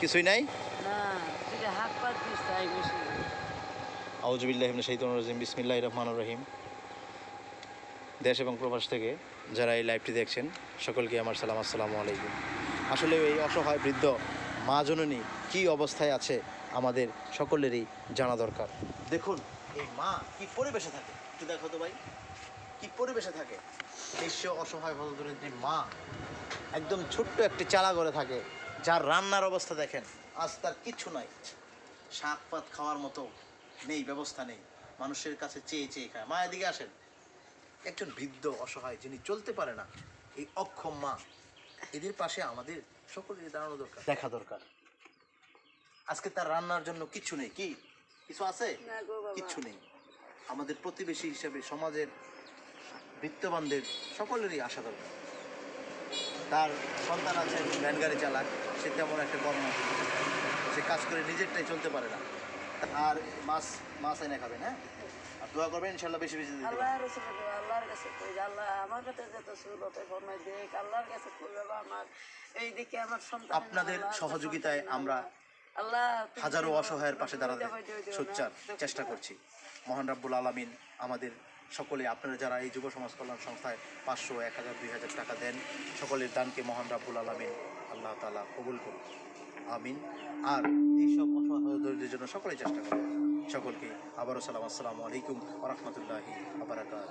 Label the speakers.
Speaker 1: কিছুই নাই? রাজিম বিসমিল্লাহ রহমান রহিম। দেশ এবং প্রবাস থেকে যারা এই লাইভটি দেখছেন সকলকে আমার সালাম আসসালামু আলাইকুম। আসলে এই অসহায় বৃদ্ধ মা জননী কী অবস্থায় আছে আমাদের সকলেরই জানা দরকার। দেখুন এই মা কি পরিবেশে থাকে? একটু দেখো তো ভাই। কি পরিবেশে থাকে? নিঃস্ব অসহায় ভদ্রদরিদ্রী মা একদম ছোট্ট একটি চালা ঘরে থাকে। যার রান্নার অবস্থা দেখেন আজ তার কিচ্ছু নাই। শাক পাত খাওয়ার মতো নেই ব্যবস্থা নেই। মানুষের কাছে চেয়ে চেয়ে খায়। মা এদিকে আসেন। একজন বৃদ্ধ অসহায় যিনি চলতে পারে না এই অক্ষম মা এদের পাশে আমাদের সকলের দাঁড়ানো দরকার। দেখা দরকার। আজকে তার রান্নার জন্য কিছু নেই কি? কিছু আছে। কিচ্ছু নেই। আমাদের প্রতিবেশী হিসেবে সমাজের বিত্তবানদের সকলেরই আশা দরকার। তার সন্তান আছে ভ্যান গাড়ি চালাক সে তেমন একটা কর্ম সে কাজ করে নিজেরটাই চলতে পারে না। আর মাছ মাছ এনে খাবেন হ্যাঁ? আর দোয়া করবেন ইনশাল্লাহ বেশি বেশি
Speaker 2: আল্লাহর কাছে আল্লাহ আমার কাছে যত সুলতে ফরমাই দেখ আল্লাহর কাছে কই আমার এই আমার সন্তান
Speaker 1: আপনাদের সহযোগিতায় আমরা
Speaker 2: আল্লাহ
Speaker 1: হাজারো অসহায়ের পাশে দাঁড়াতে সোচ্চার চেষ্টা করছি। মহান রাব্বুল আলামিন আমাদের সকলে আপনারা যারা এই যুব সমাজ কল্যাণ সংস্থায় পাঁচশো, এক হাজার, দুই হাজার টাকা দেন, সকলের দানকে মহান রাব্বুল আলমিন আল্লাহ তালা কবুল করুন আমিন। আর এইসব অসহায়দের জন্য সকলেই চেষ্টা করুন। সকলকে আবারও সালাম। আসসালামু আলাইকুম রহমতুল্লাহি আবরাকাত